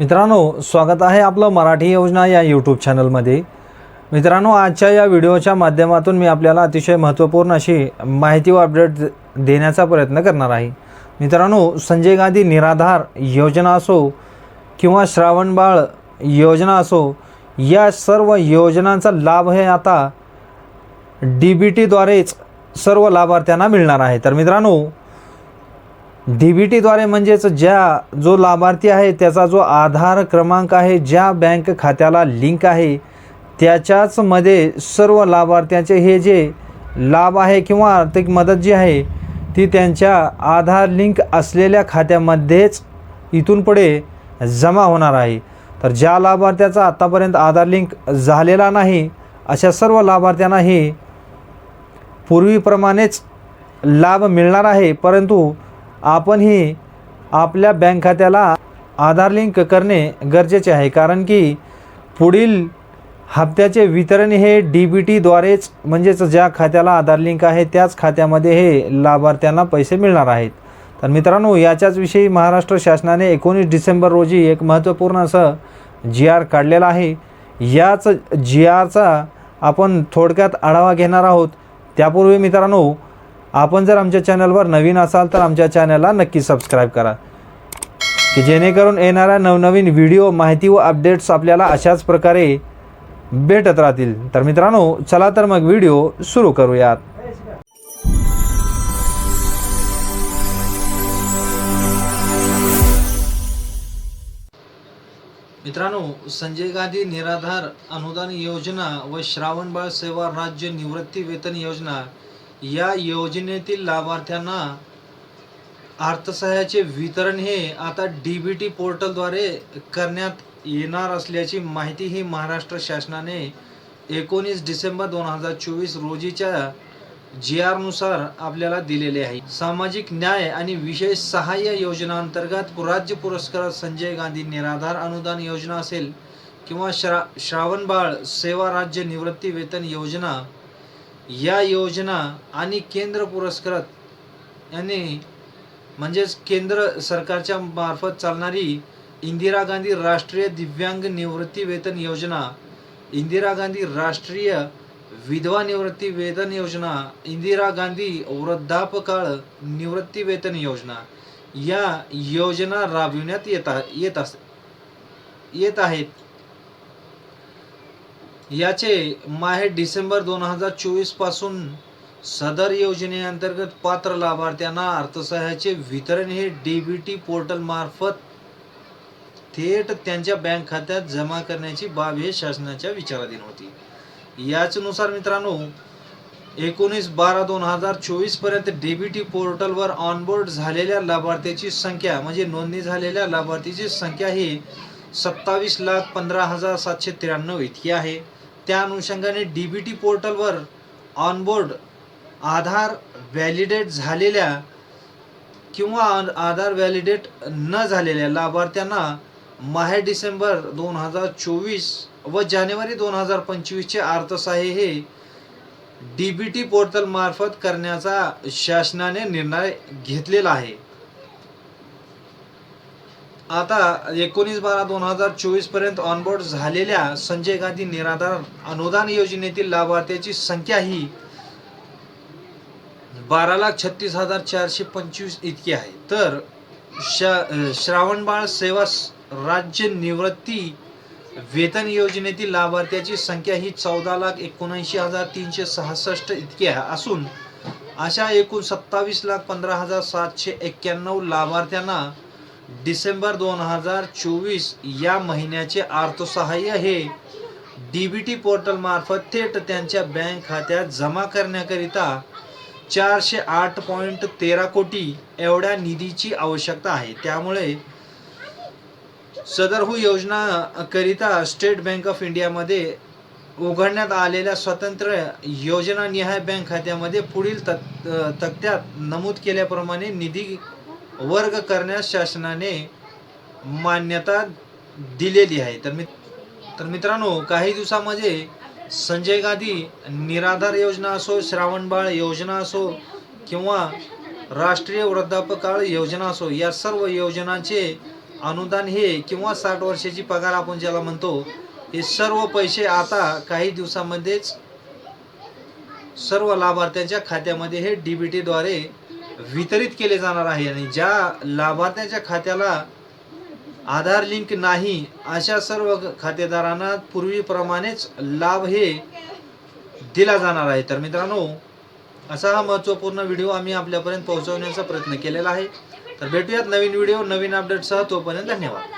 मित्रांनो स्वागत आहे आपलं मराठी योजना या यूट्यूब चॅनलमध्ये मित्रांनो आजच्या या व्हिडिओच्या माध्यमातून मी आपल्याला अतिशय महत्त्वपूर्ण अशी माहिती व अपडेट देण्याचा प्रयत्न करणार आहे. मित्रांनो संजय गांधी निराधार योजना असो किंवा श्रावणबाळ योजना असो या सर्व योजनांचा लाभ हे आता डी बी टीद्वारेच सर्व लाभार्थ्यांना मिळणार आहे. तर मित्रांनो डी बी टीद्वारे म्हणजेच ज्या जो लाभार्थी आहे त्याचा जो आधार क्रमांक आहे ज्या बँक खात्याला लिंक आहे त्याच्याच मध्ये सर्व लाभार्थ्यांचे हे जे लाभ आहे किंवा आर्थिक मदत जी आहे ती त्यांच्या आधार लिंक असलेल्या खात्यामध्येच इथून पुढे जमा होणार आहे. तर ज्या लाभार्थ्याचा आत्तापर्यंत आधार लिंक झालेला नाही अशा सर्व लाभार्थ्यांनाही पूर्वीप्रमाणेच लाभ मिळणार आहे परंतु आपणही आपल्या बँक खात्याला आधार लिंक करणे गरजेचे आहे. कारण की पुढील हप्त्याचे वितरण हे डी बी टीद्वारेच म्हणजेच ज्या खात्याला आधार लिंक आहे त्याच खात्यामध्ये हे लाभार्थ्यांना पैसे मिळणार आहेत. तर मित्रांनो याच्याच विषयी महाराष्ट्र शासनाने एकोणीस डिसेंबर रोजी एक महत्त्वपूर्ण असं जी आर काढलेला आहे. याच जी आरचा आपण थोडक्यात आढावा घेणार आहोत. त्यापूर्वी मित्रांनो आपण जर आमच्या चॅनलवर नवीन असाल तर आमच्या चॅनलला नक्की सबस्क्राईब करा. की जेणेकरून येणाऱ्या नवनवीन व्हिडिओ माहिती व अपडेट्स आपल्याला अशाच प्रकारे भेटत राहतील. तर मित्रांनो चला तर मग व्हिडिओ सुरू करूयात. मित्रांनो संजय गांधी निराधार अनुदान योजना व श्रावणबाळ सेवा राज्य निवृत्ती वेतन योजना या योजनेतील लाभार्थ्यांना अर्थसहाय्याचे वितरण हे आता डी बी टी पोर्टलद्वारे करण्यात येणार असल्याची माहिती ही महाराष्ट्र शासनाने एकोणीस डिसेंबर दोन हजार चोवीस रोजीच्या जी आरनुसार आपल्याला दिलेले आहे. सामाजिक न्याय आणि विशेष सहाय्य योजनांतर्गत राज्य पुरस्कार संजय गांधी निराधार अनुदान योजना असेल किंवा श्रा श्रावणबाळ सेवा राज्य निवृत्ती वेतन योजना या योजना आणि केंद्र पुरस्कृत याने म्हणजेच केंद्र सरकारच्या मार्फत चालणारी इंदिरा गांधी राष्ट्रीय दिव्यांग निवृत्ती वेतन योजना इंदिरा गांधी राष्ट्रीय विधवा निवृत्ती वेतन योजना इंदिरा गांधी वृद्धापकाळ निवृत्ती वेतन योजना या योजना राबविण्यात येत येत अस येत आहेत. याचे माहे डिसेंबर दोन हजार चोवीसपासून सदर योजनेअंतर्गत पात्र लाभार्थ्यांना अर्थसहाय्याचे वितरण हे डे बी टी पोर्टलमार्फत थेट त्यांच्या बँक खात्यात जमा करण्याची बाब हे शासनाच्या विचाराधीन होती. याचनुसार मित्रांनो एकोणीस बारा दोन हजार चोवीसपर्यंत डी बी टी पोर्टलवर ऑनबोर्ड झालेल्या लाभार्थ्याची संख्या म्हणजे नोंदणी झालेल्या लाभार्थीची संख्या ही सत्तावीस लाख पंधरा हजार सातशे त्र्याण्णव इतकी आहे. त्या अनुषंगाने डी बी टी पोर्टलवर ऑनबोर्ड आधार व्हॅलिडेट झालेल्या किंवा आधार व्हॅलिडेट न झालेल्या लाभार्थ्यांना माहे डिसेंबर दोन हजार चोवीस व जानेवारी दोन हजार पंचवीसचे अर्थसहाय्य हे डी बी टी पोर्टलमार्फत करण्याचा शासनाने निर्णय घेतलेला आहे. आता एकोणीस बारा दोन हजार चोवीसपर्यंत ऑनबोर्ड झालेल्या संजय गांधी निराधार अनुदान योजनेतील लाभार्थ्याची संख्या ही बारा लाख छत्तीस हजार चारशे पंचवीस इतकी आहे. तर श श्रावणबाळ सेवा राज्य निवृत्ती वेतन योजनेतील लाभार्थ्याची संख्या ही चौदा लाख एकोणऐंशी हजार तीनशे सहासष्ट इतकी आहे. असून अशा एकूण सत्तावीस लाख पंधरा हजार सातशे एक्क्याण्णव लाभार्थ्यांना डिसेंबर दोन हजार चोवीस या महिन्याचे अर्थसहाय्य हे डी बी टी पोर्टलमार्फत थेट त्यांच्या बँक खात्यात जमा करण्याकरिता चारशे आठ पॉईंट तेरा कोटी एवढ्या निधीची आवश्यकता आहे. त्यामुळे सदरहू हो योजना करिता स्टेट बँक ऑफ इंडियामध्ये उघडण्यात आलेल्या स्वतंत्र योजनानिहाय बँक खात्यामध्ये पुढील तत् तक्त्यात नमूद केल्याप्रमाणे निधी वर्ग करण्यास शासनाने मान्यता दिलेली आहे. तर मी तर मित्रांनो काही दिवसामध्ये संजय गांधी निराधार योजना असो श्रावणबाळ योजना असो किंवा राष्ट्रीय वृद्धापकाळ योजना असो या सर्व योजनांचे अनुदान हे किंवा साठ वर्षाची पगार आपण ज्याला म्हणतो हे सर्व पैसे आता काही दिवसामध्येच सर्व लाभार्थ्यांच्या खात्यामध्ये हे डी बी टीद्वारे वितरित केले जाणार आहे आणि ज्या लाभार्थ्याच्या खात्याला आधार लिंक नाही अशा सर्व खातेदारांना पूर्वीप्रमाणेच लाभ हे दिला जाणार आहे. तर मित्रांनो असा हा महत्त्वपूर्ण व्हिडिओ आम्ही आपल्यापर्यंत पोहोचवण्याचा प्रयत्न केलेला आहे. तर भेटूयात नवीन व्हिडिओ नवीन अपडेटसह तोपर्यंत धन्यवाद.